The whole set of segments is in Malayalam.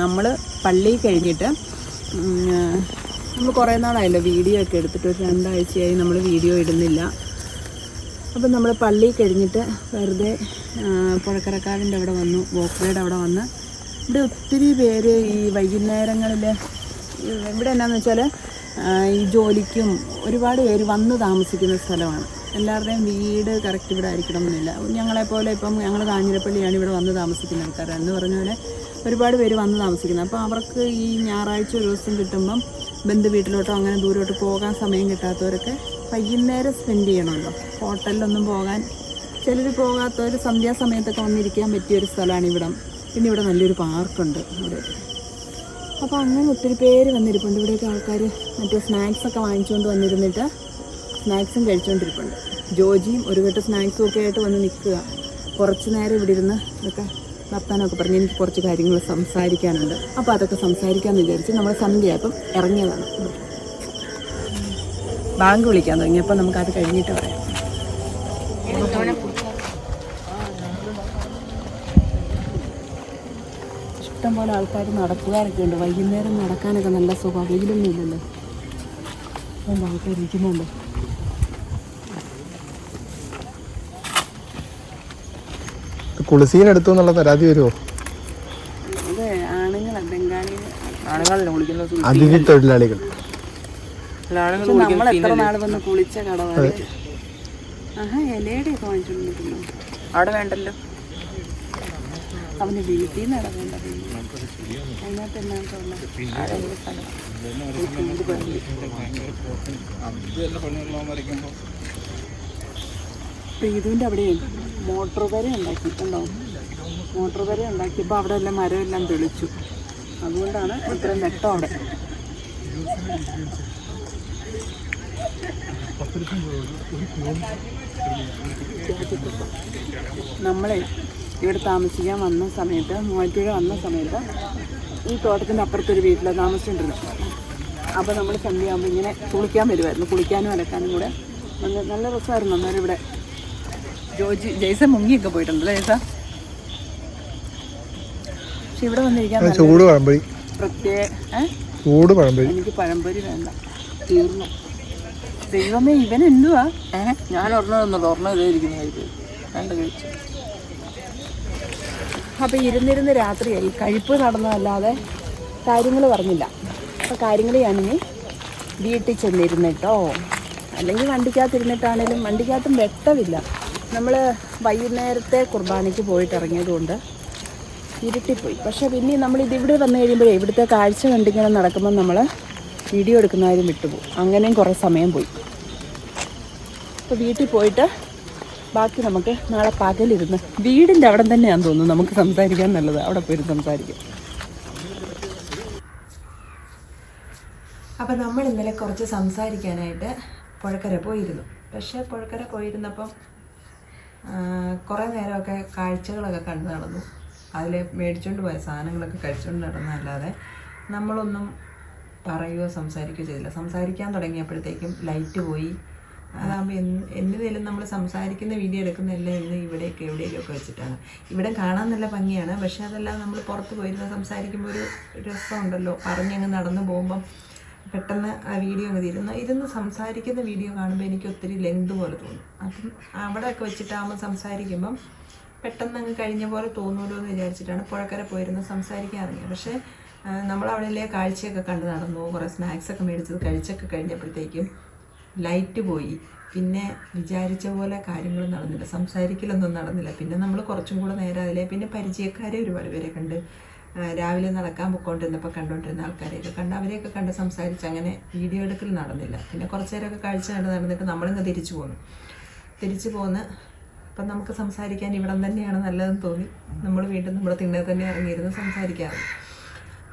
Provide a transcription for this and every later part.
നമ്മൾ പള്ളി കഴിഞ്ഞിട്ട് നമ്മൾ കുറേ നാളായല്ലോ വീഡിയോ ഒക്കെ എടുത്തിട്ട് ഒരു രണ്ടാഴ്ചയായി നമ്മൾ വീഡിയോ ഇടുന്നില്ല. അപ്പം നമ്മൾ പള്ളി കഴിഞ്ഞിട്ട് വെറുതെ പുഴക്കരക്കാവിന്റെ അവിടെ വന്നു വോക്ക്വേയുടെ അവിടെ വന്ന്. ഇവിടെ ഒത്തിരി പേര് ഈ വൈകുന്നേരങ്ങളിൽ ഇവിടെ എന്നാന്ന് വെച്ചാൽ ഈ ജോലിക്കും ഒരുപാട് പേര് വന്ന് താമസിക്കുന്ന സ്ഥലമാണ്. എല്ലാവരുടെയും വീട് കറക്റ്റ് ഇവിടെ ആയിരിക്കണം എന്നില്ല. ഞങ്ങളെപ്പോലെ ഇപ്പം ഞങ്ങൾ കാഞ്ഞിരപ്പള്ളിയാണ് ഇവിടെ വന്ന് താമസിക്കുന്ന ആൾക്കാർ എന്ന് പറഞ്ഞ പോലെ ഒരുപാട് പേര് വന്ന് താമസിക്കുന്നത്. അപ്പോൾ അവർക്ക് ഈ ഞായറാഴ്ച ഒരു ദിവസം കിട്ടുമ്പം ബന്ധു വീട്ടിലോട്ടോ അങ്ങനെ ദൂരോട്ട് പോകാൻ സമയം കിട്ടാത്തവരൊക്കെ വൈകുന്നേരം സ്പെൻഡ് ചെയ്യണമല്ലോ. ഹോട്ടലിലൊന്നും പോകാൻ ചിലർ പോകാത്തവർ സന്ധ്യാസമയത്തൊക്കെ വന്നിരിക്കാൻ പറ്റിയ ഒരു സ്ഥലമാണ് ഇവിടം. പിന്നെ ഇവിടെ നല്ലൊരു പാർക്കുണ്ട് ഇവിടെ അപ്പോൾ അങ്ങനെ ഒത്തിരി പേര് വന്നിരിപ്പുണ്ട്. ഇവിടെയൊക്കെ ആൾക്കാർ മറ്റേ സ്നാക്സൊക്കെ വാങ്ങിച്ചുകൊണ്ട് വന്നിരുന്നിട്ട് സ്നാക്സും കഴിച്ചുകൊണ്ടിരിപ്പുണ്ട് ജോജിയും ഒരു കെട്ട് സ്നാക്സും ഒക്കെ ആയിട്ട് വന്ന് നിൽക്കുക. കുറച്ച് നേരം ഇവിടെ ഇരുന്ന് ഇതൊക്കെ വർത്താനമൊക്കെ പറഞ്ഞ് എനിക്ക് കുറച്ച് കാര്യങ്ങൾ സംസാരിക്കാനുണ്ട്. അപ്പോൾ അതൊക്കെ സംസാരിക്കാമെന്ന് വിചാരിച്ച് നമ്മൾ സന്ധ്യയായപ്പം ഇറങ്ങിയതാണ്. ബാങ്ക് വിളിക്കാൻ തുടങ്ങിയപ്പോൾ നമുക്കത് കഴിഞ്ഞിട്ട് പറയാം. ഇഷ്ടം പോലെ ആൾക്കാർ നടക്കുകാരൊക്കെ ഉണ്ട്. വൈകുന്നേരം നടക്കാനൊക്കെ നല്ല സുഖം. വെയിലൊന്നും ഇല്ലല്ലോ. അതുകൊണ്ട് ആൾക്കാർ ഇരിക്കുന്നുണ്ട്. കുളിസീൻ എടുത്തു എന്നുള്ള പരാതി വരുമോ അതിഥി തൊഴിലാളികൾ. ആണുങ്ങൾ നമ്മൾ എത്ര നാൾ വന്ന് കുളിച്ച കടവാണ് ആഹാ ഇലയുടെ ഒക്കെ അവിടെ വേണ്ടല്ലോ. അവന് വീട്ടിൽ നിന്ന് ഇടവേണ്ട അതിനകത്ത് എന്നാ ഉള്ളത് പ്രീതുവിന്റെ അവിടെയും മോട്ടോർ വരെ ഉണ്ടാക്കിയിട്ടുണ്ടോ? മോട്ടോർ വരെ ഉണ്ടാക്കിയപ്പോൾ അവിടെ എല്ലാം മരമെല്ലാം തെളിച്ചു. അതുകൊണ്ടാണ് ഇത്രയും നെട്ടം അവിടെ. നമ്മളെ ഇവിടെ താമസിക്കാൻ വന്ന സമയത്ത് മൂവാറ്റുപുഴ വന്ന സമയത്ത് ഈ തോട്ടത്തിന്റെ അപ്പുറത്തൊരു വീട്ടിലാണ് താമസിച്ചുകൊണ്ടിരുന്നത് അപ്പോൾ നമ്മൾ സന്ധ്യയാകുമ്പോൾ ഇങ്ങനെ കുളിക്കാൻ വരുമായിരുന്നു കുളിക്കാനും അലക്കാനും കൂടെ. നല്ല രസമായിരുന്നു അന്നേരം ഇവിടെ. ജോജി ജയ്സ മുങ്ങിയൊക്കെ പോയിട്ടുണ്ടല്ലേ ജയ്സ പക്ഷെ ഇവിടെ വന്നിരിക്കാൻ ചൂട് പഴംപൊരി. പ്രത്യേക ചൂട് പഴംപൊരി. എനിക്ക് പഴംപൊരി വേണ്ട. തീർന്നു. ദൈവമേ ഇവൻ എന്തുവാ? ഏഹ് ഞാൻ ഒരെണ്ണം തന്നുള്ളൂ ഒരെണ്ണം ഇതേ ഇരിക്കുന്ന കഴിച്ചു വേണ്ട കഴിച്ചു. അപ്പോൾ ഇരുന്നിരുന്ന് രാത്രിയായി. കഴിപ്പ് നടന്നതല്ലാതെ കാര്യങ്ങൾ പറഞ്ഞില്ല. അപ്പോൾ കാര്യങ്ങൾ ഞാനിനി വീട്ടിൽ ചെന്നിരുന്നിട്ടോ അല്ലെങ്കിൽ വണ്ടിക്കകത്തിരുന്നിട്ടാണേലും വണ്ടിക്കകത്തും വെട്ടമില്ല. നമ്മൾ വൈകുന്നേരത്തെ കുർബാനയ്ക്ക് പോയിട്ട് ഇറങ്ങിയതുകൊണ്ട് ഇരുട്ടിപ്പോയി. പക്ഷേ പിന്നെ നമ്മൾ ഇതിവിടെ വന്നു കഴിയുമ്പോഴേ ഇവിടുത്തെ കാഴ്ച കണ്ടിങ്ങനെ നടക്കുമ്പോൾ നമ്മൾ വീഡിയോ എടുക്കുന്ന കാര്യം വിട്ടുപോകും അങ്ങനെയും കുറേ സമയം പോയി. അപ്പോൾ വീട്ടിൽ പോയിട്ട് ബാക്കി നമുക്ക് നാളെ പകലിരുന്ന് വീടിന്റെ അവിടെ തന്നെയാണെന്ന് തോന്നുന്നു നമുക്ക് സംസാരിക്കാൻ നല്ലത്. അവിടെ പോയി സംസാരിക്കാം. അപ്പം നമ്മൾ ഇന്നലെ കുറച്ച് സംസാരിക്കാനായിട്ട് പുഴക്കര പോയിരുന്നു. പക്ഷേ പുഴക്കര പോയിരുന്നപ്പം കുറേ നേരമൊക്കെ കാഴ്ചകളൊക്കെ കണ്ടു നടന്നു. അതിൽ മേടിച്ചുകൊണ്ട് പോയ സാധനങ്ങളൊക്കെ കഴിച്ചുകൊണ്ട് നടന്നതല്ലാതെ നമ്മളൊന്നും പറയുകയോ സംസാരിക്കുകയോ ചെയ്തില്ല. സംസാരിക്കാൻ തുടങ്ങിയപ്പോഴത്തേക്കും ലൈറ്റ് പോയി. അതാകുമ്പോൾ എന്ന് എന്തിനേലും നമ്മൾ സംസാരിക്കുന്ന വീഡിയോ എടുക്കുന്നില്ല എന്ന് ഇവിടെയൊക്കെ എവിടെയൊക്കെ വെച്ചിട്ടാണ്. ഇവിടെ കാണാൻ നല്ല ഭംഗിയാണ്. പക്ഷേ അതെല്ലാം നമ്മൾ പുറത്ത് പോയിരുന്ന് സംസാരിക്കുമ്പോൾ ഒരു രസമുണ്ടല്ലോ. പറഞ്ഞങ്ങ് നടന്നു പോകുമ്പം പെട്ടെന്ന് ആ വീഡിയോ അങ്ങ് തീരുന്നു ഇരുന്ന് സംസാരിക്കുന്ന വീഡിയോ കാണുമ്പോൾ എനിക്ക് ഒത്തിരി ലെങ്ത് പോലെ തോന്നും. അപ്പം അവിടെയൊക്കെ വെച്ചിട്ടാകുമ്പോൾ സംസാരിക്കുമ്പം പെട്ടെന്ന് അങ്ങ് കഴിഞ്ഞ പോലെ തോന്നുമല്ലോ എന്ന് വിചാരിച്ചിട്ടാണ് പുഴക്കര പോയിരുന്ന സംസാരിക്കാൻ ഇറങ്ങിയത്. പക്ഷേ നമ്മൾ അവിടെയിലെ കാഴ്ചയൊക്കെ കണ്ട് നടന്നു. കുറേ സ്നാക്സ് ഒക്കെ മേടിച്ചത് കഴിച്ചൊക്കെ കഴിഞ്ഞപ്പോഴത്തേക്കും ലൈറ്റ് പോയി. പിന്നെ വിചാരിച്ച പോലെ കാര്യങ്ങൾ നടന്നില്ല. സംസാരിക്കലൊന്നും നടന്നില്ല. പിന്നെ നമ്മൾ കുറച്ചും കൂടെ നേരം അതിലെ പിന്നെ പരിചയക്കാരെ ഒരുപാട് പേരെ കണ്ട് രാവിലെ നടക്കാൻ പോയിക്കൊണ്ടിരുന്നപ്പോൾ കണ്ടുകൊണ്ടിരുന്ന ആൾക്കാരെയൊക്കെ കണ്ട് അവരെയൊക്കെ കണ്ട് സംസാരിച്ച് അങ്ങനെ വീഡിയോ എടുക്കൽ നടന്നില്ല. പിന്നെ കുറച്ച് നേരമൊക്കെ കാഴ്ച കണ്ട് നടന്നിട്ട് നമ്മളിങ്ങ് തിരിച്ചു പോന്നു. തിരിച്ചു പോന്ന് അപ്പം നമുക്ക് സംസാരിക്കാൻ ഇവിടം തന്നെയാണ് നല്ലതെന്ന് തോന്നി. നമ്മൾ വീണ്ടും നമ്മുടെ തിണ്ണെ തന്നെ ഇറങ്ങിയിരുന്ന് സംസാരിക്കാറുണ്ട്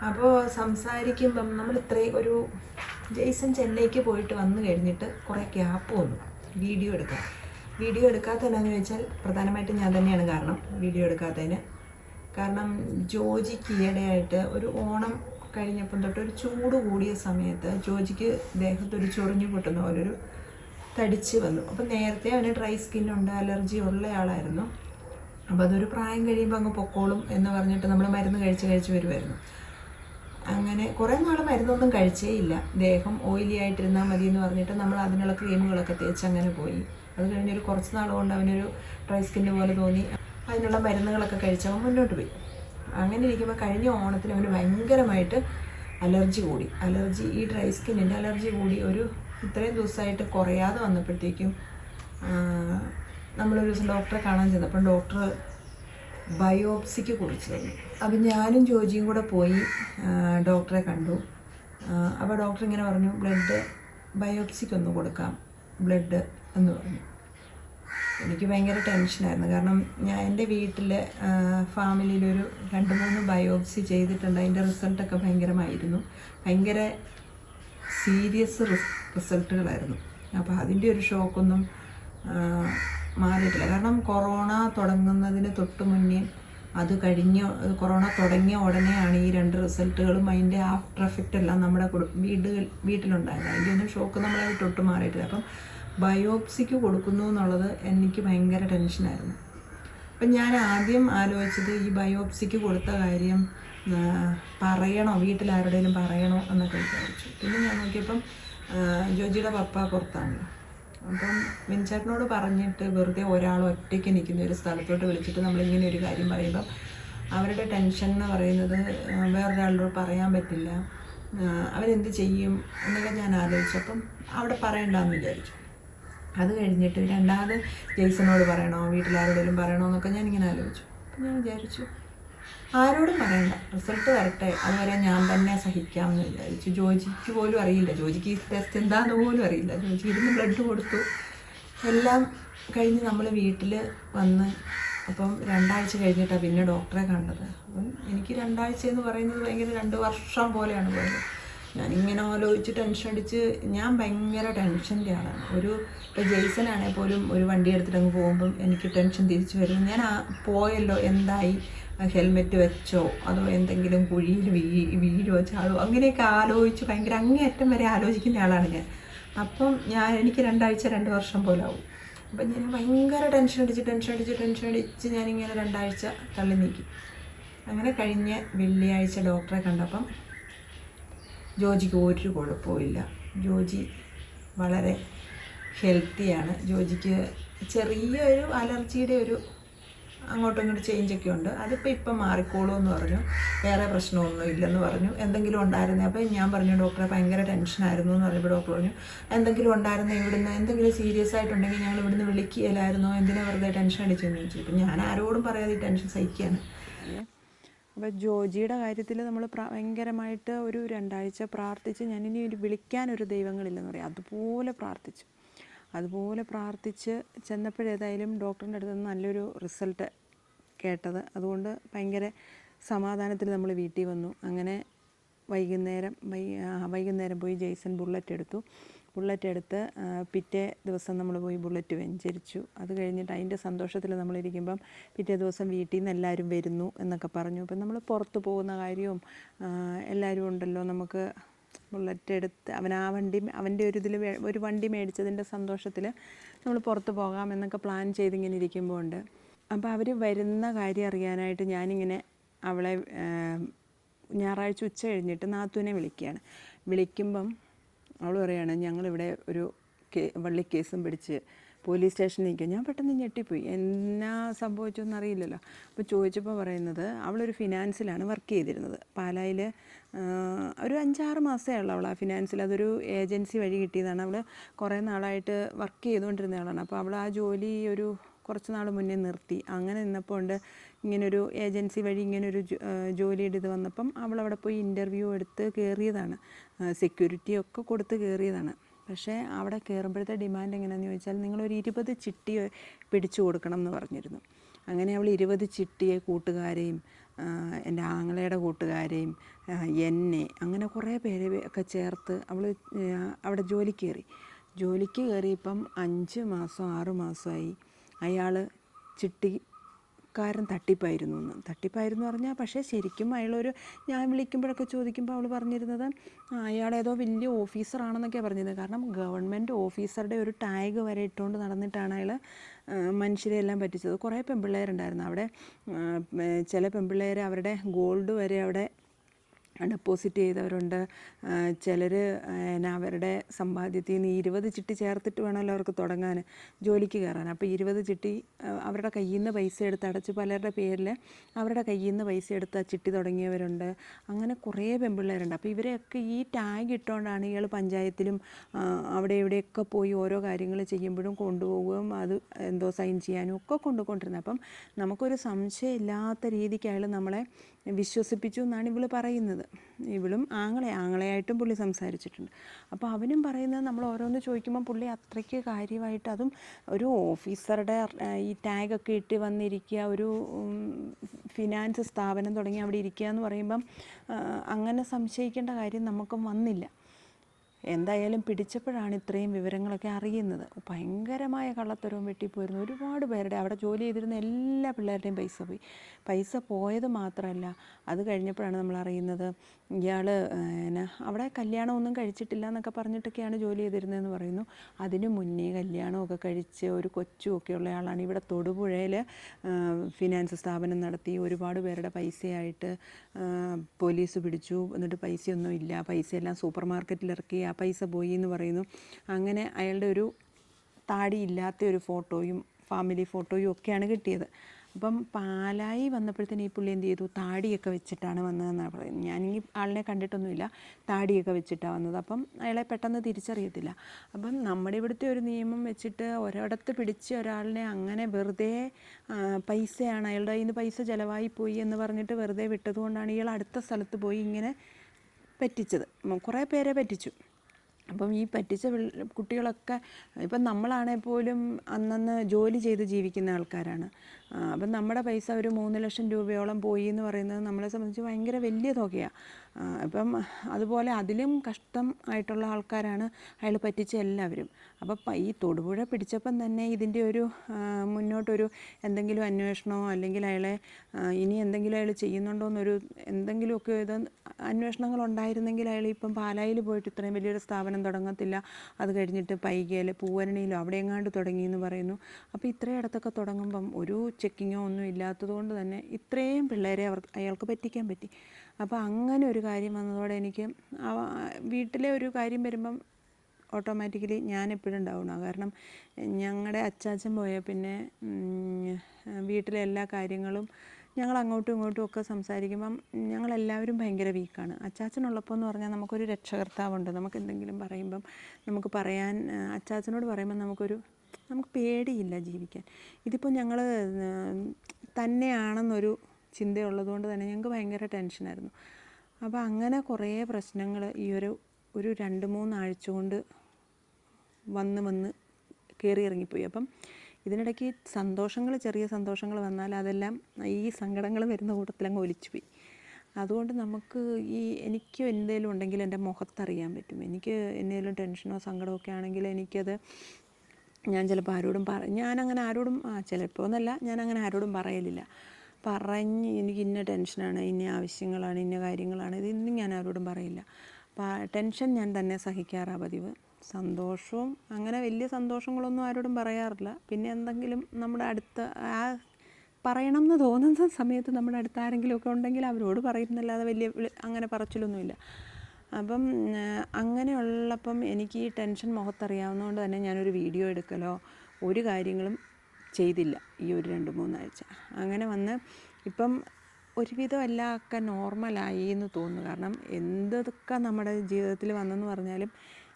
അപ്പോൾ സംസാരിക്കുമ്പം നമ്മൾ ഇത്രയും ഒരു ജെയ്സൺ ചെന്നൈക്ക് പോയിട്ട് വന്നു കഴിഞ്ഞിട്ട് കുറേ ഗ്യാപ്പ് വന്നു വീഡിയോ എടുക്കാം വീഡിയോ എടുക്കാത്തതെന്നു ചോദിച്ചാൽ പ്രധാനമായിട്ടും ഞാൻ തന്നെയാണ് കാരണം വീഡിയോ എടുക്കാത്തതിന്. കാരണം ജോജിക്ക് ഈയിടെയായിട്ട് ഒരു ഓണം കഴിഞ്ഞപ്പം തൊട്ട് ഒരു ചൂട് കൂടിയ സമയത്ത് ജോജിക്ക് ദേഹത്ത് ഒരു ചൊറിഞ്ഞു പൊട്ടുന്ന പോലെ ഒരു തടിച്ച് വന്നു. അപ്പം നേരത്തെ അവന് ഡ്രൈ സ്കിന്നുണ്ട് അലർജി ഉള്ള ആളായിരുന്നു അപ്പോൾ അതൊരു പ്രായം കഴിയുമ്പോൾ അങ്ങ് പൊക്കോളും എന്ന് പറഞ്ഞിട്ട് നമ്മൾ മരുന്ന് കഴിച്ച് കഴിച്ച് വരുമായിരുന്നു അങ്ങനെ കുറേ നാൾ മരുന്നൊന്നും കഴിച്ചേ ഇല്ല. ദേഹം ഓയിലി ആയിട്ടിരുന്നാൽ മതി എന്ന് പറഞ്ഞിട്ട് നമ്മൾ അതിനുള്ള ക്രീമുകളൊക്കെ തേച്ച് അങ്ങനെ പോയി. അത് കഴിഞ്ഞൊരു കുറച്ച് നാൾ കൊണ്ട് അവനൊരു ഡ്രൈ സ്കിന്ന് പോലെ തോന്നി. അതിനുള്ള മരുന്നുകളൊക്കെ കഴിച്ചവൻ മുന്നോട്ട് പോയി. അങ്ങനെ ഇരിക്കുമ്പോൾ കഴിഞ്ഞ ഓണത്തിന് അവന് ഭയങ്കരമായിട്ട് അലർജി കൂടി. അലർജി ഈ ഡ്രൈ സ്കിന്നിന്റെ അലർജി കൂടി ഒരു ഇത്രയും ദിവസമായിട്ട് കുറയാതെ വന്നപ്പോഴത്തേക്കും നമ്മളൊരു ദിവസം ഡോക്ടറെ കാണാൻ ചെന്നപ്പം ഡോക്ടർ ബയോപ്സിക്ക് കുറിച്ച് തന്നു അപ്പം ഞാനും ജോജിയും കൂടെ പോയി ഡോക്ടറെ കണ്ടു. അപ്പോൾ ഡോക്ടർ ഇങ്ങനെ പറഞ്ഞു ബ്ലഡ് ബയോപ്സിക്കൊന്ന് കൊടുക്കാം ബ്ലഡ് എന്ന് പറഞ്ഞു. എനിക്ക് ഭയങ്കര ടെൻഷനായിരുന്നു കാരണം ഞാൻ എന്റെ വീട്ടിൽ ഫാമിലിയിലൊരു രണ്ട് മൂന്ന് ബയോപ്സി ചെയ്തിട്ടുണ്ട്. അതിന്റെ റിസൾട്ടൊക്കെ ഭയങ്കരമായിരുന്നു. ഭയങ്കര സീരിയസ് റിസൾട്ടുകളായിരുന്നു അപ്പോൾ അതിന്റെ ഒരു ഷോക്കൊന്നും മാറിയിട്ടില്ല. കാരണം കൊറോണ തുടങ്ങുന്നതിന് തൊട്ട് മുന്നേ അത് കഴിഞ്ഞ കൊറോണ തുടങ്ങിയ ഉടനെയാണ് ഈ രണ്ട് റിസൾട്ടുകളും അതിന്റെ ആഫ്റ്റർ എഫക്റ്റ് എല്ലാം നമ്മുടെ വീടുകൾ വീട്ടിലുണ്ടായത് അതിന്റെ ഒന്നും ഷോക്ക് നമ്മളത് തൊട്ട് മാറിയിട്ടില്ല. അപ്പം ബയോപ്സിക്ക് കൊടുക്കുന്നു എന്നുള്ളത് എനിക്ക് ഭയങ്കര ടെൻഷനായിരുന്നു. അപ്പം ഞാൻ ആദ്യം ആലോചിച്ചത് ഈ ബയോപ്സിക്ക് കൊടുത്ത കാര്യം പറയണോ? വീട്ടിലാരുടെയും പറയണോ എന്നൊക്കെ വിചാരിച്ചു. പിന്നെ ഞാൻ നോക്കിയപ്പം ജോജിയുടെ പപ്പ പുറത്താണല്ലോ അപ്പം വിൻചേട്ടനോട് പറഞ്ഞിട്ട് വെറുതെ ഒരാൾ ഒറ്റയ്ക്ക് നിൽക്കുന്ന ഒരു സ്ഥലത്തോട്ട് വിളിച്ചിട്ട് നമ്മളിങ്ങനെ ഒരു കാര്യം പറയുമ്പം അവരുടെ ടെൻഷൻ എന്ന് പറയുന്നത് വേറൊരാളോട് പറയാൻ പറ്റില്ല. അവരെന്ത് ചെയ്യും എന്നൊക്കെ ഞാൻ ആലോചിച്ചപ്പം അവിടെ പറയണ്ടെന്ന് വിചാരിച്ചു. അത് കഴിഞ്ഞിട്ട് രണ്ടാമത് ജെയ്സണോട് പറയണോ വീട്ടിലാരോടെങ്കിലും പറയണോ എന്നൊക്കെ ഞാൻ ഇങ്ങനെ ആലോചിച്ചു. അപ്പം ഞാൻ വിചാരിച്ചു ആരോടും പറയണ്ട. റിസൾട്ട് വരട്ടെ. അതുവരെ ഞാൻ തന്നെ സഹിക്കാം എന്ന് വിചാരിച്ചു. ജോജിക്ക് പോലും അറിയില്ല. ജോജിക്ക് ഈ ടെസ്റ്റ് എന്താണെന്ന് പോലും അറിയില്ല. ജോജി ഇരുന്ന് ബ്ലഡ് കൊടുത്തു. എല്ലാം കഴിഞ്ഞ് നമ്മൾ വീട്ടിൽ വന്ന് അപ്പം രണ്ടാഴ്ച കഴിഞ്ഞിട്ടാണ് പിന്നെ ഡോക്ടറെ കണ്ടത്. അപ്പം എനിക്ക് രണ്ടാഴ്ച എന്ന് പറയുന്നത് ഭയങ്കര രണ്ട് വർഷം പോലെയാണ് പോയത്. ഞാനിങ്ങനെ ആലോചിച്ച് ടെൻഷൻ അടിച്ച് ഞാൻ ഭയങ്കര ടെൻഷന്റെ ആളാണ്. ഒരു ഇപ്പോൾ ജെയ്സനാണെങ്കിൽ പോലും ഒരു വണ്ടി എടുത്തിട്ട് അങ്ങ് പോകുമ്പം എനിക്ക് ടെൻഷൻ തിരിച്ചു വരും. ഞാൻ പോയല്ലോ എന്തായി? ഹെൽമെറ്റ് വെച്ചോ? അതോ എന്തെങ്കിലും കുഴിയിൽ വീ വീഴോ ചാടോ അങ്ങനെയൊക്കെ ആലോചിച്ച് ഭയങ്കര അങ്ങേയറ്റം വരെ ആലോചിക്കുന്ന ആളാണ് ഞാൻ. അപ്പം ഞാൻ എനിക്ക് രണ്ടാഴ്ച രണ്ട് വർഷം പോലെ ആവും. അപ്പം ഞാൻ ഭയങ്കര ടെൻഷൻ അടിച്ച് ടെൻഷൻ അടിച്ച് ടെൻഷൻ അടിച്ച് ഞാനിങ്ങനെ രണ്ടാഴ്ച തള്ളി നീക്കി. അങ്ങനെ കഴിഞ്ഞ വെള്ളിയാഴ്ച ഡോക്ടറെ കണ്ടപ്പം ജോജിക്ക് ഒരു കുഴപ്പമില്ല ജോജി വളരെ ഹെൽത്തിയാണ്. ജോജിക്ക് ചെറിയൊരു അലർജിയുടെ ഒരു അങ്ങോട്ടും ഇങ്ങോട്ടും ചേഞ്ചൊക്കെ ഉണ്ട്. അതിപ്പോൾ ഇപ്പം മാറിക്കോളൂ എന്ന് പറഞ്ഞു. വേറെ പ്രശ്നമൊന്നും ഇല്ലെന്ന് പറഞ്ഞു. എന്തെങ്കിലും ഉണ്ടായിരുന്നേ? അപ്പോൾ ഞാൻ പറഞ്ഞു ഡോക്ടറെ ഭയങ്കര ടെൻഷനായിരുന്നു എന്ന് പറഞ്ഞപ്പോൾ ഡോക്ടർ പറഞ്ഞു എന്തെങ്കിലും ഉണ്ടായിരുന്നേ ഇവിടുന്ന്? എന്തെങ്കിലും സീരിയസ് ആയിട്ടുണ്ടെങ്കിൽ ഞങ്ങൾ ഇവിടുന്ന് വിളിക്കുകയില്ലായിരുന്നോ? എന്തിനാ വെറുതെ ടെൻഷൻ അടിച്ചെന്ന് ചോദിച്ചു. ഇപ്പം ഞാൻ ആരോടും പറയാതെ ടെൻഷൻ സഹിക്കുകയാണ്. അപ്പോൾ ജോജിയുടെ കാര്യത്തിൽ നമ്മൾ ഭയങ്കരമായിട്ട് ഒരു രണ്ടാഴ്ച പ്രാർത്ഥിച്ച് ഞാനിനി ഒരു വിളിക്കാൻ വിളിക്കാനൊരു ദൈവങ്ങളില്ലെന്ന് പറയാം. അതുപോലെ പ്രാർത്ഥിച്ചു. അതുപോലെ പ്രാർത്ഥിച്ച് ചെന്നപ്പോഴേതായാലും ഡോക്ടറിന്റെ അടുത്ത് നിന്ന് നല്ലൊരു റിസൾട്ട് കേട്ടത്. അതുകൊണ്ട് ഭയങ്കര സമാധാനത്തിൽ നമ്മൾ വീട്ടിൽ വന്നു. അങ്ങനെ വൈകുന്നേരം വൈകുന്നേരം പോയി ജെയ്സൺ ബുള്ളറ്റ് എടുത്തു. ബുള്ളറ്റ് എടുത്ത് പിറ്റേ ദിവസം നമ്മൾ പോയി ബുള്ളറ്റ് വെഞ്ചരിച്ചു. അത് കഴിഞ്ഞിട്ട് അതിന്റെ സന്തോഷത്തിൽ നമ്മളിരിക്കുമ്പം പിറ്റേ ദിവസം വീട്ടിൽ നിന്ന് എല്ലാവരും വരുന്നു എന്നൊക്കെ പറഞ്ഞു. അപ്പം നമ്മൾ പുറത്ത് പോകുന്ന കാര്യവും എല്ലാവരും ഉണ്ടല്ലോ. നമുക്ക് ബുള്ളറ്റ് എടുത്ത് അവൻ ആ വണ്ടി അവന്റെ ഒരു ഇതിൽ ഒരു വണ്ടി മേടിച്ചതിന്റെ സന്തോഷത്തിൽ നമ്മൾ പുറത്ത് പോകാം എന്നൊക്കെ പ്ലാൻ ചെയ്തിങ്ങനെ ഇരിക്കുമ്പോൾ ഉണ്ട്. അപ്പോൾ അവർ വരുന്ന കാര്യം അറിയാനായിട്ട് ഞാനിങ്ങനെ അവളെ ഞായറാഴ്ച ഉച്ച കഴിഞ്ഞിട്ട് നാത്തൂനെ വിളിക്കുകയാണ്. വിളിക്കുമ്പം അവൾ പറയുകയാണ് ഞങ്ങളിവിടെ ഒരു കേ വള്ളി കേസും പിടിച്ച് പോലീസ് സ്റ്റേഷനിൽ നിൽക്കുക ഞാൻ പെട്ടെന്ന് ഞെട്ടിപ്പോയി. എന്നാ സംഭവിച്ചൊന്നും അറിയില്ലല്ലോ. അപ്പോൾ ചോദിച്ചപ്പോൾ പറയുന്നത് അവളൊരു ഫിനാൻസിലാണ് വർക്ക് ചെയ്തിരുന്നത്. പാലായിൽ ഒരു അഞ്ചാറ് മാസമേ ഉള്ളൂ അവൾ ആ ഫിനാൻസിൽ അതൊരു ഏജൻസി വഴി കിട്ടിയതാണ്. അവൾ കുറേ നാളായിട്ട് വർക്ക് ചെയ്തുകൊണ്ടിരുന്ന ആളാണ്. അപ്പോൾ അവൾ ആ ജോലി ഒരു കുറച്ച് നാൾ മുന്നേ നിർത്തി. അങ്ങനെ നിന്നപ്പോൾ ഉണ്ട് ഇങ്ങനൊരു ഏജൻസി വഴി ഇങ്ങനൊരു ജോലിയുടെ ഇത് വന്നപ്പം അവൾ അവിടെ പോയി ഇന്റർവ്യൂ എടുത്ത് കയറിയതാണ് സെക്യൂരിറ്റി ഒക്കെ കൊടുത്ത് കയറിയതാണ് പക്ഷേ അവിടെ കയറുമ്പോഴത്തെ ഡിമാൻഡ് എങ്ങനെയാന്ന് ചോദിച്ചാൽ നിങ്ങളൊരു ഇരുപത് ചിട്ടി പിടിച്ചു കൊടുക്കണം എന്ന് പറഞ്ഞിരുന്നു. അങ്ങനെ അവൾ ഇരുപത് ചിട്ടിയെ കൂട്ടുകാരെയും എന്റെ ആങ്ങളയുടെ കൂട്ടുകാരെയും എന്നെ അങ്ങനെ കുറേ പേരെ ഒക്കെ ചേർത്ത് അവൾ അവിടെ ജോലിക്ക് കയറി. ജോലിക്ക് കയറിയപ്പം അഞ്ച് മാസം ആറ് മാസമായി അയാൾ ചിട്ടിക്കാരൻ തട്ടിപ്പായിരുന്നു എന്ന്. തട്ടിപ്പായിരുന്നു പറഞ്ഞാൽ പക്ഷേ ശരിക്കും അയാളൊരു ഞാൻ വിളിക്കുമ്പോഴൊക്കെ ചോദിക്കുമ്പോൾ അവൾ പറഞ്ഞിരുന്നത് "ആ, അയാളേതോ വലിയ ഓഫീസറാണെന്നൊക്കെയാണ് പറഞ്ഞിരുന്നത്. കാരണം ഗവൺമെന്റ് ഓഫീസറുടെ ഒരു ടാഗ് വരെ ഇട്ടുകൊണ്ട് നടന്നിട്ടാണ് അയാൾ മനുഷ്യരെ എല്ലാം പറ്റിച്ചത്. കുറേ പെൺപിള്ളേരുണ്ടായിരുന്നു അവിടെ ചില പെൺപിള്ളേർ അവരുടെ ഗോൾഡ് വരെ അവിടെ ഡെപ്പോസിറ്റ് ചെയ്തവരുണ്ട്. ചിലർ എന്നാ അവരുടെ സമ്പാദ്യത്തിൽ നിന്ന് ഇരുപത് ചിട്ടി ചേർത്തിട്ട് വേണമല്ലോ അവർക്ക് തുടങ്ങാൻ ജോലിക്ക് കയറാൻ. അപ്പോൾ ഇരുപത് ചിട്ടി അവരുടെ കയ്യിൽ നിന്ന് പൈസ എടുത്ത് അടച്ച് പലരുടെ പേരിൽ അവരുടെ കയ്യിൽ നിന്ന് പൈസ എടുത്ത് ചിട്ടി തുടങ്ങിയവരുണ്ട്. അങ്ങനെ കുറേ പെൺപിള്ളേരുണ്ട് അപ്പോൾ ഇവരെയൊക്കെ ഈ ടാഗ് ഇട്ടുകൊണ്ടാണ് ഇയാൾ പഞ്ചായത്തിലും അവിടെ ഇവിടെയൊക്കെ പോയി ഓരോ കാര്യങ്ങൾ ചെയ്യുമ്പോഴും കൊണ്ടുപോകുകയും അത് എന്തോ സൈൻ ചെയ്യാനും ഒക്കെ കൊണ്ടുകൊണ്ടിരുന്നത് അപ്പം നമുക്കൊരു സംശയമില്ലാത്ത രീതിക്ക് നമ്മളെ വിശ്വസിപ്പിച്ചു എന്നാണ് ഇവൾ പറയുന്നത്. ഇവളും ആങ്ങളെ ആങ്ങളെയായിട്ടും പുള്ളി സംസാരിച്ചിട്ടുണ്ട്. അപ്പോൾ അവനും പറയുന്നത് നമ്മൾ ഓരോന്ന് ചോദിക്കുമ്പോൾ പുള്ളി അത്രയ്ക്ക് കാര്യമായിട്ട് അതും ഒരു ഓഫീസറുടെ ഈ ടാഗൊക്കെ ഇട്ട് വന്നിരിക്കുക ഒരു ഫിനാൻസ് സ്ഥാപനം തുടങ്ങി അവിടെ ഇരിക്കുക എന്ന് പറയുമ്പം അങ്ങനെ സംശയിക്കേണ്ട കാര്യം നമുക്കും വന്നില്ല. എന്തായാലും പിടിച്ചപ്പോഴാണ് ഇത്രയും വിവരങ്ങളൊക്കെ അറിയുന്നത്. ഭയങ്കരമായ കള്ളത്തരവും വെട്ടിപ്പോയിരുന്നു. ഒരുപാട് പേരുടെ അവിടെ ജോലി ചെയ്തിരുന്ന എല്ലാ പിള്ളേരുടെയും പൈസ പോയി. പൈസ പോയത് മാത്രമല്ല അത് കഴിഞ്ഞപ്പോഴാണ് നമ്മൾ അറിയുന്നത് ഇയാൾ എന്നാ അവിടെ കല്യാണമൊന്നും കഴിച്ചിട്ടില്ല എന്നൊക്കെ പറഞ്ഞിട്ടൊക്കെയാണ് ജോലി ചെയ്തിരുന്നതെന്ന് പറയുന്നു. അതിന് മുന്നേ കല്യാണമൊക്കെ കഴിച്ച് ഒരു കൊച്ചും ഒക്കെ ഉള്ള ആളാണ് ഇവിടെ തൊടുപുഴയിൽ ഫിനാൻസ് സ്ഥാപനം നടത്തി ഒരുപാട് പേരുടെ പൈസയായിട്ട് പോലീസ് പിടിച്ചു. എന്നിട്ട് പൈസയൊന്നും ഇല്ല. പൈസയെല്ലാം സൂപ്പർ മാർക്കറ്റിൽ ഇറക്കി ആ പൈസ പോയി എന്ന് പറയുന്നു. അങ്ങനെ അയാളുടെ ഒരു താടിയില്ലാത്ത ഒരു ഫോട്ടോയും ഫാമിലി ഫോട്ടോയും ഒക്കെയാണ് കിട്ടിയത്. അപ്പം പാലായി വന്നപ്പോഴത്തേന് ഈ പുള്ളി എന്ത് ചെയ്തു താടിയൊക്കെ വെച്ചിട്ടാണ് വന്നതെന്നാണ് പറയുന്നത്. ഈ ആളിനെ കണ്ടിട്ടൊന്നുമില്ല. താടിയൊക്കെ വെച്ചിട്ടാണ് വന്നത്. അപ്പം അയാളെ പെട്ടെന്ന് തിരിച്ചറിയത്തില്ല. അപ്പം നമ്മുടെ ഇവിടുത്തെ ഒരു നിയമം വെച്ചിട്ട് ഒരിടത്ത് പിടിച്ച് ഒരാളിനെ അങ്ങനെ വെറുതെ പൈസയാണ് അയാളുടെ കയ്യിൽ നിന്ന് പൈസ ചിലവായി പോയി എന്ന് പറഞ്ഞിട്ട് വെറുതെ വിട്ടതുകൊണ്ടാണ് ഇയാൾ അടുത്ത സ്ഥലത്ത് പോയി ഇങ്ങനെ പറ്റിച്ചത്. കുറേ പേരെ പറ്റിച്ചു. അപ്പം ഈ പറ്റിച്ച കുട്ടികളൊക്കെ ഇപ്പം നമ്മളാണെങ്കിൽ പോലും അന്നന്ന് ജോലി ചെയ്ത് ജീവിക്കുന്ന ആൾക്കാരാണ്. അപ്പം നമ്മുടെ പൈസ ഒരു മൂന്ന് ലക്ഷം രൂപയോളം പോയി എന്ന് പറയുന്നത് നമ്മളെ സംബന്ധിച്ച് ഭയങ്കര വലിയ തുകയാണ് അപ്പം അതുപോലെ അതിലും കഷ്ടം ആയിട്ടുള്ള ആൾക്കാരാണ് അയാൾ പറ്റിച്ച എല്ലാവരും. അപ്പം ഈ തൊടുപുഴ പിടിച്ചപ്പം തന്നെ ഇതിന്റെ ഒരു മുന്നോട്ടൊരു എന്തെങ്കിലും അന്വേഷണമോ അല്ലെങ്കിൽ അയാളെ ഇനി എന്തെങ്കിലും അയാൾ ചെയ്യുന്നുണ്ടോ എന്നൊരു എന്തെങ്കിലുമൊക്കെ ഇത് അന്വേഷണങ്ങൾ ഉണ്ടായിരുന്നെങ്കിൽ അയാൾ ഇപ്പം പാലായിൽ പോയിട്ട് ഇത്രയും വലിയൊരു സ്ഥാപനം തുടങ്ങത്തില്ല. അത് കഴിഞ്ഞിട്ട് പൈകയിൽ പൂവരണിയിലോ അവിടെ എങ്ങാണ്ട് തുടങ്ങി എന്ന് പറയുന്നു. അപ്പോൾ ഇത്രയും ഇടത്തൊക്കെ തുടങ്ങുമ്പം ഒരു ചെക്കിങ്ങോ ഒന്നും ഇല്ലാത്തത് കൊണ്ട് തന്നെ ഇത്രയും പിള്ളേരെ അവർ അയാൾക്ക് പറ്റിക്കാൻ പറ്റി. അപ്പോൾ അങ്ങനെ ഒരു കാര്യം വന്നതോടെ എനിക്ക് വീട്ടിലെ ഒരു കാര്യം വരുമ്പം ഓട്ടോമാറ്റിക്കലി ഞാൻ എപ്പോഴും ഉണ്ടാവണം. കാരണം ഞങ്ങളുടെ അച്ചാച്ചൻ പോയ പിന്നെ വീട്ടിലെ എല്ലാ കാര്യങ്ങളും ഞങ്ങൾ അങ്ങോട്ടും ഇങ്ങോട്ടും ഒക്കെ സംസാരിക്കുമ്പം ഞങ്ങളെല്ലാവരും ഭയങ്കര വീക്കാണ് അച്ചാച്ചനുള്ളപ്പോൾ എന്ന് പറഞ്ഞാൽ നമുക്കൊരു രക്ഷകർത്താവുണ്ട്. നമുക്ക് എന്തെങ്കിലും പറയുമ്പം നമുക്ക് പറയാൻ അച്ചാച്ചനോട് പറയുമ്പം നമുക്കൊരു നമുക്ക് പേടിയില്ല ജീവിക്കാൻ. ഇതിപ്പോൾ ഞങ്ങൾ തന്നെയാണെന്നൊരു ചിന്തയുള്ളത് കൊണ്ട് തന്നെ ഞങ്ങൾക്ക് ഭയങ്കര ടെൻഷനായിരുന്നു. അപ്പോൾ അങ്ങനെ കുറേ പ്രശ്നങ്ങൾ ഈ ഒരു ഒരു രണ്ട് മൂന്നാഴ്ച കൊണ്ട് വന്ന് വന്ന് കയറി ഇറങ്ങിപ്പോയി. അപ്പം ഇതിനിടയ്ക്ക് സന്തോഷങ്ങൾ ചെറിയ സന്തോഷങ്ങൾ വന്നാൽ അതെല്ലാം ഈ സങ്കടങ്ങൾ വരുന്ന കൂട്ടത്തിൽ അങ്ങ് ഒലിച്ചുപോയി അതുകൊണ്ട് നമുക്ക് ഈ എനിക്ക് എന്തെങ്കിലും ഉണ്ടെങ്കിൽ എന്റെ മുഖത്തറിയാൻ പറ്റും. എനിക്ക് എന്തെങ്കിലും ടെൻഷനോ സങ്കടമോ ഒക്കെ ആണെങ്കിൽ എനിക്കത് ഞാൻ ചിലപ്പോൾ ആരോടും പറ ഞാനങ്ങനെ ആരോടും ആ ചിലപ്പോൾ എന്നല്ല ഞാനങ്ങനെ ആരോടും പറയലില്ല. പറഞ്ഞ് എനിക്ക് ഇന്ന ടെൻഷനാണ് ഇന്ന ആവശ്യങ്ങളാണ് ഇന്ന കാര്യങ്ങളാണ് ഇതൊന്നും ഞാൻ ആരോടും പറയില്ല. ടെൻഷൻ ഞാൻ തന്നെ സഹിക്കാറാണ് പതിവ്. സന്തോഷവും അങ്ങനെ വലിയ സന്തോഷങ്ങളൊന്നും ആരോടും പറയാറില്ല. പിന്നെ എന്തെങ്കിലും നമ്മുടെ അടുത്ത ആ പറയണം എന്ന് തോന്നുന്ന സമയത്ത് നമ്മുടെ അടുത്ത് ആരെങ്കിലുമൊക്കെ ഉണ്ടെങ്കിൽ അവരോട് പറയുന്നല്ലാതെ വലിയ അങ്ങനെ പറച്ചിലൊന്നുമില്ല. അപ്പം അങ്ങനെ അങ്ങനെയുള്ളപ്പം എനിക്ക് ഈ ടെൻഷൻ മുഖത്തറിയാവുന്നതുകൊണ്ട് തന്നെ ഞാനൊരു വീഡിയോ എടുക്കലോ ഒരു കാര്യങ്ങളും ചെയ്തില്ല ഈ ഒരു രണ്ട് മൂന്നാഴ്ച. അങ്ങനെ വന്ന് ഇപ്പം ഒരുവിധം എല്ലാം ഒക്കെ നോർമലായി എന്ന് തോന്നുന്നു. കാരണം എന്തൊക്കെ നമ്മുടെ ജീവിതത്തിൽ വന്നെന്ന് പറഞ്ഞാലും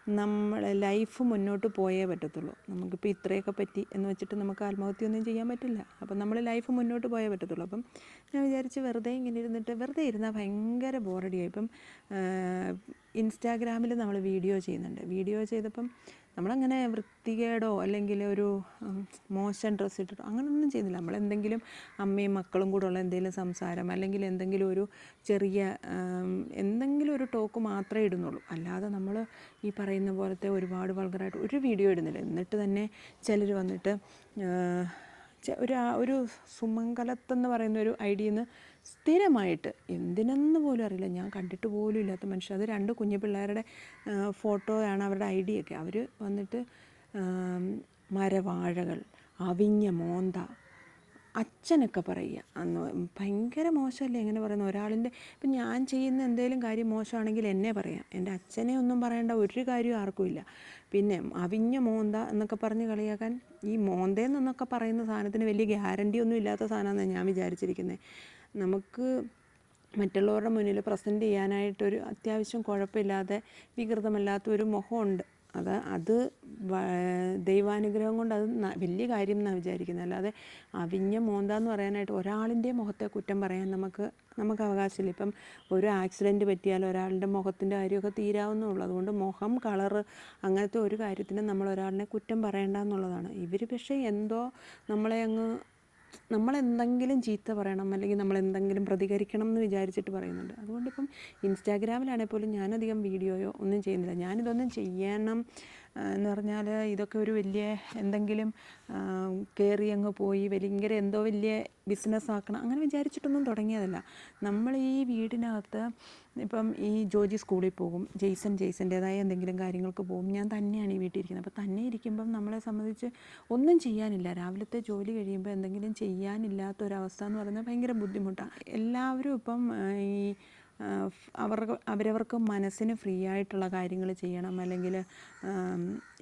നമ്മൾ ലൈഫ് മുന്നോട്ട് പോയേ പറ്റത്തുള്ളൂ. നമുക്കിപ്പോൾ ഇത്രയൊക്കെ പറ്റി എന്ന് വെച്ചിട്ട് നമുക്ക് ആത്മഹത്യ ഒന്നും ചെയ്യാൻ പറ്റില്ല. അപ്പം നമ്മൾ ലൈഫ് മുന്നോട്ട് പോയേ പറ്റത്തുള്ളൂ. അപ്പം ഞാൻ വിചാരിച്ച് വെറുതെ ഇങ്ങനെ ഇരുന്നിട്ട് വെറുതെ ഇരുന്നാൽ ഭയങ്കര ബോറടിയായി ഇപ്പം ഇൻസ്റ്റാഗ്രാമിൽ നമ്മൾ വീഡിയോ ചെയ്യുന്നുണ്ട്. വീഡിയോ ചെയ്തപ്പം നമ്മളങ്ങനെ വൃത്തികേടോ അല്ലെങ്കിൽ ഒരു മോശം ഡ്രസ്സ് ഇട്ടിട്ടോ അങ്ങനെയൊന്നും ചെയ്യുന്നില്ല. നമ്മളെന്തെങ്കിലും അമ്മയും മക്കളും കൂടെ ഉള്ള എന്തെങ്കിലും സംസാരം അല്ലെങ്കിൽ എന്തെങ്കിലും ഒരു ചെറിയ എന്തെങ്കിലും ഒരു ടോക്ക് മാത്രമേ ഇടുന്നുള്ളൂ. അല്ലാതെ നമ്മൾ ഈ പറയുന്ന പോലത്തെ ഒരുപാട് വൾഗറായിട്ട് ഒരു വീഡിയോ ഇടുന്നില്ല. എന്നിട്ട് തന്നെ ചിലർ വന്നിട്ട് ഒരു ഒരു സുമംഗലത്തെന്ന് പറയുന്ന ഒരു ഐഡിയിൽ നിന്ന് സ്ഥിരമായിട്ട് എന്തിനെന്ന് പോലും അറിയില്ല. ഞാൻ കണ്ടിട്ട് പോലും ഇല്ലാത്ത മനുഷ്യർ. അത് രണ്ട് കുഞ്ഞു പിള്ളേരുടെ ഫോട്ടോയാണ് അവരുടെ ഐ ഡിയൊക്കെ അവർ വന്നിട്ട് മരവാഴകൾ അവിഞ്ഞ മോന്ത അച്ഛനൊക്കെ പറയുക. അന്ന് ഭയങ്കര മോശമല്ലേ എങ്ങനെ പറയുന്നത്? ഒരാളിന്റെ ഇപ്പം ഞാൻ ചെയ്യുന്ന എന്തെങ്കിലും കാര്യം മോശമാണെങ്കിൽ എന്നെ പറയാം. എന്റെ അച്ഛനെ ഒന്നും പറയേണ്ട ഒരു കാര്യവും ആർക്കുമില്ല പിന്നെ അവിഞ്ഞ മോന്ത എന്നൊക്കെ പറഞ്ഞ് കളിയാക്കാൻ ഈ മോന്തയെന്നൊക്കെ പറയുന്ന സാധനത്തിന് വലിയ ഗ്യാരണ്ടി ഒന്നും ഇല്ലാത്ത സാധനമാണെന്നാണ് ഞാൻ വിചാരിച്ചിരിക്കുന്നത്. നമുക്ക് മറ്റുള്ളവരുടെ മുന്നിൽ പ്രസന്റ് ചെയ്യാനായിട്ടൊരു അത്യാവശ്യം കുഴപ്പമില്ലാതെ വികൃതമല്ലാത്ത ഒരു മുഖമുണ്ട്. അത് അത് ദൈവാനുഗ്രഹം കൊണ്ട് അത് വലിയ കാര്യം എന്നാണ് വിചാരിക്കുന്നത്. അല്ലാതെ അവിഞ്ഞ മോന്താന്ന് പറയാനായിട്ട് ഒരാളിന്റെ മുഖത്തെ കുറ്റം പറയാൻ നമുക്ക് നമുക്ക് അവകാശമില്ല. ഇപ്പം ഒരു ആക്സിഡന്റ് പറ്റിയാൽ ഒരാളുടെ മുഖത്തിന്റെ കാര്യമൊക്കെ തീരാവുന്നേ ഉള്ളൂ. അതുകൊണ്ട് മുഖം കളറ് അങ്ങനത്തെ ഒരു കാര്യത്തിനും നമ്മൾ ഒരാളിനെ കുറ്റം പറയേണ്ട എന്നുള്ളതാണ്. ഇവർ പക്ഷേ എന്തോ നമ്മളെ അങ്ങ് നമ്മളെന്തെങ്കിലും ചീത്ത പറയണം അല്ലെങ്കിൽ നമ്മൾ എന്തെങ്കിലും പ്രതികരിക്കണം എന്ന് വിചാരിച്ചിട്ട് പറയുന്നുണ്ട്. അതുകൊണ്ടിപ്പം ഇൻസ്റ്റാഗ്രാമിലാണെങ്കിൽ പോലും ഞാനധികം വീഡിയോയോ ഒന്നും ചെയ്യുന്നില്ല. ഞാനിതൊന്നും ചെയ്യണം എന്ന് പറഞ്ഞാൽ ഇതൊക്കെ ഒരു വലിയ എന്തെങ്കിലും കയറി അങ്ങ് പോയി ഭയങ്കര എന്തോ വലിയ ബിസിനസ് ആക്കണം അങ്ങനെ വിചാരിച്ചിട്ടൊന്നും തുടങ്ങിയതല്ല. നമ്മൾ ഈ വീടിനകത്ത് ഇപ്പം ഈ ജോജി സ്കൂളിൽ പോകും ജെയ്സൺ ജെയ്സന്റേതായ എന്തെങ്കിലും കാര്യങ്ങൾക്ക് പോകും. ഞാൻ തന്നെയാണ് ഈ വീട്ടിൽ ഇരിക്കുന്നത് അപ്പോൾ തന്നെ ഇരിക്കുമ്പം നമ്മളെ സംബന്ധിച്ച് ഒന്നും ചെയ്യാനില്ല. രാവിലത്തെ ജോലി കഴിയുമ്പോൾ എന്തെങ്കിലും ചെയ്യാനില്ലാത്ത ഒരവസ്ഥ എന്ന് പറയുന്നത് ഭയങ്കര ബുദ്ധിമുട്ടാണ്. എല്ലാവരും ഇപ്പം ഈ അവർക്ക് അവരവർക്ക് മനസ്സിന് ഫ്രീ ആയിട്ടുള്ള കാര്യങ്ങൾ ചെയ്യണം. അല്ലെങ്കിൽ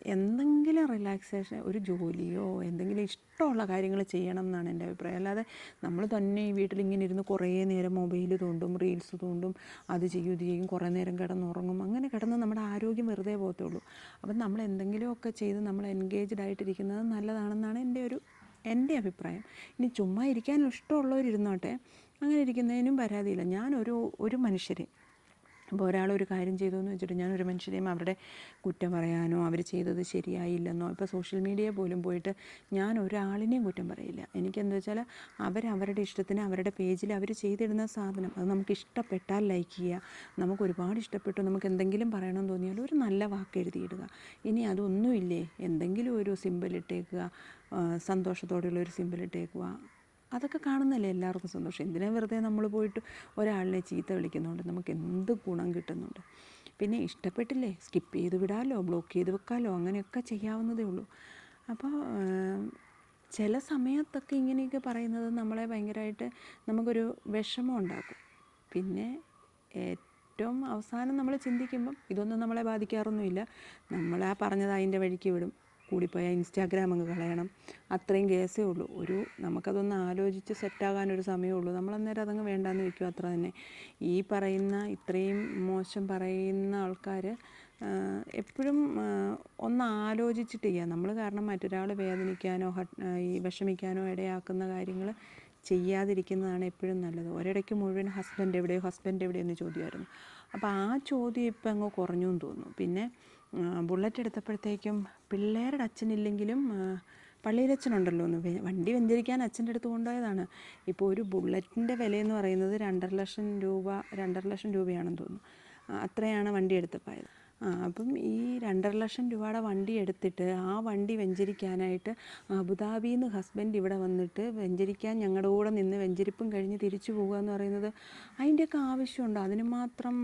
എന്തെങ്കിലും റിലാക്സേഷൻ ഒരു ജോലിയോ എന്തെങ്കിലും ഇഷ്ടമുള്ള കാര്യങ്ങൾ ചെയ്യണം എന്നാണ് എന്റെ അഭിപ്രായം. അല്ലാതെ നമ്മൾ തന്നെ ഈ വീട്ടിൽ ഇങ്ങനെ ഇരുന്ന് കുറേ നേരം മൊബൈൽ തോണ്ടും റീൽസ് തോണ്ടും അത് ചെയ്യും ഇത് ചെയ്യും കുറേ നേരം കിടന്നുറങ്ങും അങ്ങനെ കിടന്ന് നമ്മുടെ ആരോഗ്യം വെറുതെ പോകത്തുള്ളൂ അപ്പം നമ്മൾ എന്തെങ്കിലുമൊക്കെ ചെയ്ത് നമ്മൾ എൻഗേജ്ഡ് ആയിട്ടിരിക്കുന്നത് നല്ലതാണെന്നാണ് എന്റെ ഒരു എന്റെ അഭിപ്രായം. ഇനി ചുമ്മാ ഇരിക്കാൻ ഇഷ്ടമുള്ളവരിരുന്നോട്ടെ അങ്ങനെ ഇരിക്കുന്നതിനും പരാതിയില്ല. ഞാനൊരു ഒരു മനുഷ്യരെ. അപ്പോൾ ഒരു കാര്യം ചെയ്തു എന്ന് വെച്ചിട്ട് ഞാൻ ഒരു മനുഷ്യരെയും അവരുടെ കുറ്റം പറയാനോ അവർ ചെയ്തത് ശരിയായില്ലെന്നോ ഇപ്പോൾ സോഷ്യൽ മീഡിയ പോലും പോയിട്ട് ഞാൻ ഒരാളിനെയും കുറ്റം പറയില്ല. എനിക്കെന്താ വെച്ചാൽ അവരവരുടെ ഇഷ്ടത്തിന് അവരുടെ പേജിൽ അവർ ചെയ്തിടുന്ന സാധനം അത് നമുക്ക് ഇഷ്ടപ്പെട്ടാൽ ലൈക്ക് ചെയ്യുക. നമുക്ക് ഒരുപാട് ഇഷ്ടപ്പെട്ടു നമുക്ക് എന്തെങ്കിലും പറയണമെന്ന് തോന്നിയാൽ ഒരു നല്ല വാക്ക് എഴുതിയിടുക. ഇനി അതൊന്നുമില്ലേ? എന്തെങ്കിലും ഒരു സിമ്പിൾ ഇട്ടേക്കുക സന്തോഷത്തോടെയുള്ള ഒരു സിമ്പിൾ ഇട്ടേക്കുക അതൊക്കെ കാണുന്നല്ലേ എല്ലാവർക്കും സന്തോഷം. എന്തിനാ വെറുതെ നമ്മൾ പോയിട്ട് ഒരാളിനെ ചീത്ത വിളിക്കുന്നുണ്ട് നമുക്ക് എന്ത് ഗുണം കിട്ടുന്നുണ്ട്. പിന്നെ ഇഷ്ടപ്പെട്ടില്ലേ സ്കിപ്പ് ചെയ്ത് വിടാമല്ലോ ബ്ലോക്ക് ചെയ്ത് വെക്കാമല്ലോ അങ്ങനെയൊക്കെ ചെയ്യാവുന്നതേ ഉള്ളൂ. അപ്പോൾ ചില സമയത്തൊക്കെ ഇങ്ങനെയൊക്കെ പറയുന്നത് നമ്മളെ ഭയങ്കരമായിട്ട് നമുക്കൊരു വിഷമം ഉണ്ടാക്കും. പിന്നെ ഏറ്റവും അവസാനം നമ്മൾ ചിന്തിക്കുമ്പം ഇതൊന്നും നമ്മളെ ബാധിക്കാറൊന്നുമില്ല. നമ്മൾ ആ പറഞ്ഞത് അതിന്റെ വഴിക്ക് വിടും. കൂടിപ്പോയാൽ ഇൻസ്റ്റാഗ്രാം അങ്ങ് കളയണം. അത്രയും കേസേ ഉള്ളൂ. ഒരു നമുക്കതൊന്ന് ആലോചിച്ച് സെറ്റാകാനൊരു സമയമേ ഉള്ളൂ. നമ്മളന്നേരം അതങ്ങ് വേണ്ടാന്ന് വയ്ക്കും അത്ര തന്നെ. ഈ പറയുന്ന ഇത്രയും മോശം പറയുന്ന ആൾക്കാർ എപ്പോഴും ഒന്ന് ആലോചിച്ചിട്ട് ചെയ്യുക നമ്മൾ കാരണം മറ്റൊരാൾ വേദനിക്കാനോ ഈ വിഷമിക്കാനോ ഇടയാക്കുന്ന കാര്യങ്ങൾ ചെയ്യാതിരിക്കുന്നതാണ് എപ്പോഴും നല്ലത്. ഒരിടയ്ക്ക് മുഴുവൻ ഹസ്ബൻഡ് എവിടെയോ ഹസ്ബൻഡ് എവിടെയോ എന്ന് ചോദ്യമായിരുന്നു. അപ്പോൾ ആ ചോദ്യം ഇപ്പം അങ്ങ് കുറഞ്ഞു എന്ന് തോന്നുന്നു. പിന്നെ ബുള്ളറ്റ് എടുത്തപ്പോഴത്തേക്കും പിള്ളേരുടെ അച്ഛനില്ലെങ്കിലും പള്ളിയിലച്ഛനുണ്ടല്ലോ ഒന്ന് വണ്ടി വെഞ്ചരിക്കാൻ അച്ഛന്റെ അടുത്ത് കൊണ്ടുപോയതാണ്. ഇപ്പോൾ ഒരു ബുള്ളറ്റിന്റെ വിലയെന്ന് പറയുന്നത് രണ്ടര ലക്ഷം രൂപ രണ്ടര ലക്ഷം രൂപയാണെന്ന് തോന്നുന്നു. അത്രയാണ് വണ്ടി എടുത്തപ്പോയത് അപ്പം ഈ രണ്ടര ലക്ഷം രൂപയുടെ വണ്ടി എടുത്തിട്ട് ആ വണ്ടി വെഞ്ചരിക്കാനായിട്ട് അബുദാബിയിൽ നിന്ന് ഹസ്ബൻഡ് ഇവിടെ വന്നിട്ട് വെഞ്ചരിക്കാൻ ഞങ്ങളുടെ കൂടെ നിന്ന് വെഞ്ചരിപ്പും കഴിഞ്ഞ് തിരിച്ചു പോകുക എന്ന് പറയുന്നത് അതിന്റെയൊക്കെ ആവശ്യമുണ്ടോ? അതിന് മാത്രം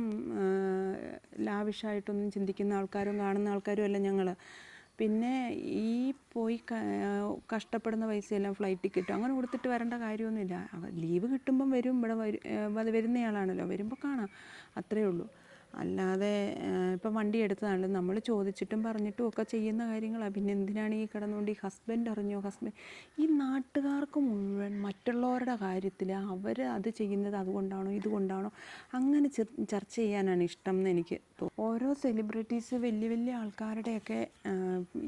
ലാവിഷായിട്ടൊന്നും ചിന്തിക്കുന്ന ആൾക്കാരും കാണുന്ന ആൾക്കാരും അല്ല ഞങ്ങൾ പിന്നെ ഈ പോയി കഷ്ടപ്പെടുന്ന പൈസയെല്ലാം ഫ്ലൈറ്റ് ടിക്കറ്റും അങ്ങനെ കൊടുത്തിട്ട് വരേണ്ട കാര്യമൊന്നുമില്ല. ലീവ് കിട്ടുമ്പം വരും. ഇവിടെ വരും വരുന്നയാളാണല്ലോ. വരുമ്പോൾ കാണാം. അത്രയേ ഉള്ളൂ. അല്ലാതെ ഇപ്പം വണ്ടി എടുത്തതാണ് നമ്മൾ ചോദിച്ചിട്ടും പറഞ്ഞിട്ടും ഒക്കെ ചെയ്യുന്ന കാര്യങ്ങളാണ് പിന്നെ എന്തിനാണ് ഈ കിടന്നുകൊണ്ട് ഈ ഹസ്ബൻഡ് അറിഞ്ഞോ? ഹസ്ബൻഡ് ഈ നാട്ടുകാർക്ക് മുഴുവൻ മറ്റുള്ളവരുടെ കാര്യത്തിൽ അവർ അത് ചെയ്യുന്നത് അതുകൊണ്ടാണോ ഇതുകൊണ്ടാണോ? അങ്ങനെ ചർച്ച ചെയ്യാനാണ് ഇഷ്ടം എന്ന് എനിക്ക് തോന്നുന്നു. ഓരോ സെലിബ്രിറ്റീസ് വലിയ വലിയ ആൾക്കാരുടെയൊക്കെ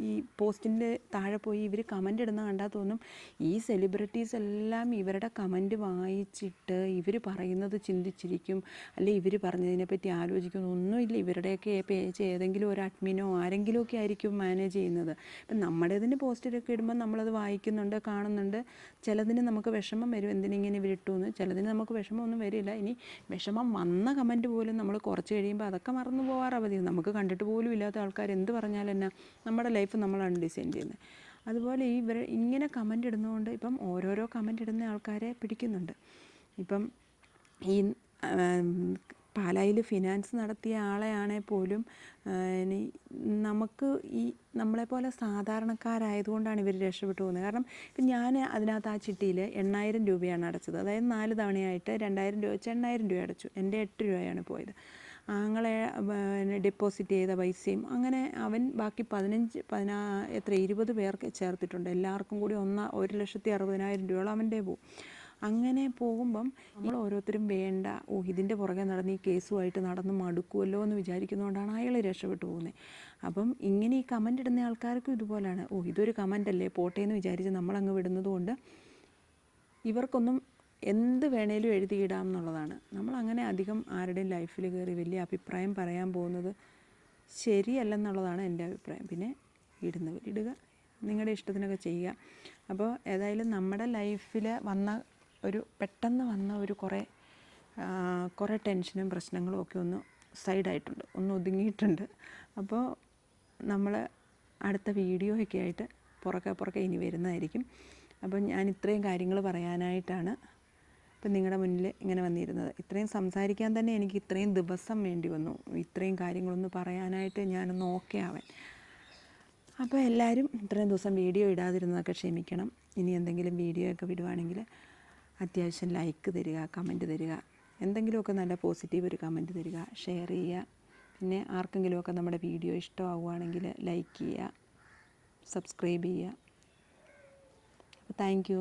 ഈ പോസ്റ്റിന്റെ താഴെ പോയി ഇവർ കമന്റ് ഇടുന്ന കണ്ടാൽ തോന്നും ഈ സെലിബ്രിറ്റീസ് എല്ലാം ഇവരുടെ കമന്റ് വായിച്ചിട്ട് ഇവർ പറയുന്നത് ചിന്തിച്ചിരിക്കും. അല്ലെ ഇവർ പറഞ്ഞതിനെ പറ്റി ആലോചിക്കുന്നു ഒന്നുമില്ല ഇവരുടെയൊക്കെ പേജ് ഏതെങ്കിലും ഒരു അഡ്മിനോ ആരെങ്കിലും ഒക്കെ ആയിരിക്കും മാനേജ് ചെയ്യുന്നത്. ഇപ്പം നമ്മുടേതിന് പോസ്റ്റിലൊക്കെ ഇടുമ്പോൾ നമ്മളത് വായിക്കുന്നുണ്ട് കാണുന്നുണ്ട്. ചിലതിന് നമുക്ക് വിഷമം വരും. എന്തിനിങ്ങനെ ഇവരിട്ടു എന്ന് ചിലതിന് നമുക്ക് വിഷമമൊന്നും വരില്ല. ഇനി വിഷമം വന്ന കമന്റ് പോലും നമ്മൾ കുറച്ച് കഴിയുമ്പോൾ അതൊക്കെ മറന്നു പോകാറാണ് പതിവ് നമുക്ക് കണ്ടിട്ട് പോലും ഇല്ലാത്ത ആൾക്കാർ എന്ത് പറഞ്ഞാലും എന്നാ നമ്മുടെ ലൈഫ് നമ്മളാണ് ഡിസൈൻ ചെയ്യുന്നത് അതുപോലെ ഈ ഇവർ ഇങ്ങനെ കമന്റ് ഇടുന്നതുകൊണ്ട് ഇപ്പം ഓരോരോ കമന്റ് ഇടുന്ന ആൾക്കാരെ പിടിക്കുന്നുണ്ട്. ഇപ്പം ഈ പാലായിൽ ഫിനാൻസ് നടത്തിയ ആളെയാണെങ്കിൽ പോലും ഇനി നമുക്ക് ഈ നമ്മളെപ്പോലെ സാധാരണക്കാരായതുകൊണ്ടാണ് ഇവർ രക്ഷപ്പെട്ടു പോകുന്നത്. കാരണം ഇപ്പം ഞാൻ അതിനകത്ത് ആ ചിട്ടിയിൽ എണ്ണായിരം രൂപയാണ് അടച്ചത്. അതായത് നാല് തവണയായിട്ട് രണ്ടായിരം രൂപ വെച്ച് എണ്ണായിരം രൂപ അടച്ചു. എന്റെ എട്ട് രൂപയാണ് പോയത്. ആങ്ങളെ ഡെപ്പോസിറ്റ് ചെയ്ത പൈസയും അങ്ങനെ അവൻ ബാക്കി പതിനഞ്ച് പതിനാ എത്ര ഇരുപത് പേർക്ക് ചേർത്തിട്ടുണ്ട്. എല്ലാവർക്കും കൂടി ഒന്ന ഒരു ലക്ഷത്തി അറുപതിനായിരം രൂപയോളം അവന്റെ പോവും. അങ്ങനെ പോകുമ്പം നമ്മൾ ഓരോരുത്തരും വേണ്ട ഓ ഇതിന്റെ പുറകെ നടന്ന് ഈ കേസുമായിട്ട് നടന്ന് മടുക്കുമല്ലോ എന്ന് വിചാരിക്കുന്നതുകൊണ്ടാണ് അയാൾ രക്ഷപ്പെട്ടു പോകുന്നത്. അപ്പം ഇങ്ങനെ ഈ കമന്റ് ഇടുന്ന ആൾക്കാർക്കും ഇതുപോലെയാണ് ഓ ഇതൊരു കമന്റ് അല്ലേ? പോട്ടെ എന്ന് വിചാരിച്ച് നമ്മളങ്ങ് വിടുന്നതുകൊണ്ട് ഇവർക്കൊന്നും എന്ത് വേണേലും എഴുതിയിടാം എന്നുള്ളതാണ്. നമ്മൾ അങ്ങനെ അധികം ആരുടെയും ലൈഫിൽ കയറി വലിയ അഭിപ്രായം പറയാൻ പോകുന്നത് ശരിയല്ലെന്നുള്ളതാണ് എന്റെ അഭിപ്രായം. പിന്നെ ഇടുന്നവർ ഇടുക നിങ്ങളുടെ ഇഷ്ടത്തിനൊക്കെ ചെയ്യുക. അപ്പോൾ ഏതായാലും നമ്മുടെ ലൈഫിൽ വന്ന ഒരു പെട്ടെന്ന് വന്ന ഒരു കുറേ കുറേ ടെൻഷനും പ്രശ്നങ്ങളും ഒക്കെ ഒന്ന് സൈഡായിട്ടുണ്ട് ഒന്ന് ഒതുങ്ങിയിട്ടുണ്ട്. അപ്പോൾ നമ്മൾ അടുത്ത വീഡിയോയൊക്കെ ആയിട്ട് പുറകെ പുറകെ ഇനി വരുന്നതായിരിക്കും. അപ്പോൾ ഞാൻ ഇത്രയും കാര്യങ്ങൾ പറയാനായിട്ടാണ് ഇപ്പം നിങ്ങളുടെ മുന്നിൽ ഇങ്ങനെ വന്നിരുന്നത്. ഇത്രയും സംസാരിക്കാൻ തന്നെ എനിക്ക് ഇത്രയും ദിവസം വേണ്ടി വന്നു. ഇത്രയും കാര്യങ്ങളൊന്ന് പറയാനായിട്ട് ഞാനൊന്ന് ഓക്കെ ആവാൻ അപ്പോൾ എല്ലാവരും ഇത്രയും ദിവസം വീഡിയോ ഇടാതിരുന്നതൊക്കെ ക്ഷമിക്കണം. ഇനി എന്തെങ്കിലും വീഡിയോ ഒക്കെ വിടുവാണെങ്കിൽ അത്യാവശ്യം ലൈക്ക് തരിക കമന്റ് തരിക. എന്തെങ്കിലുമൊക്കെ നല്ല പോസിറ്റീവ് ഒരു കമന്റ് തരിക ഷെയർ ചെയ്യുക. പിന്നെ ആർക്കെങ്കിലുമൊക്കെ നമ്മുടെ വീഡിയോ ഇഷ്ടമാവുകയാണെങ്കിൽ ലൈക്ക് ചെയ്യുക സബ്സ്ക്രൈബ് ചെയ്യുക. അപ്പോൾ താങ്ക്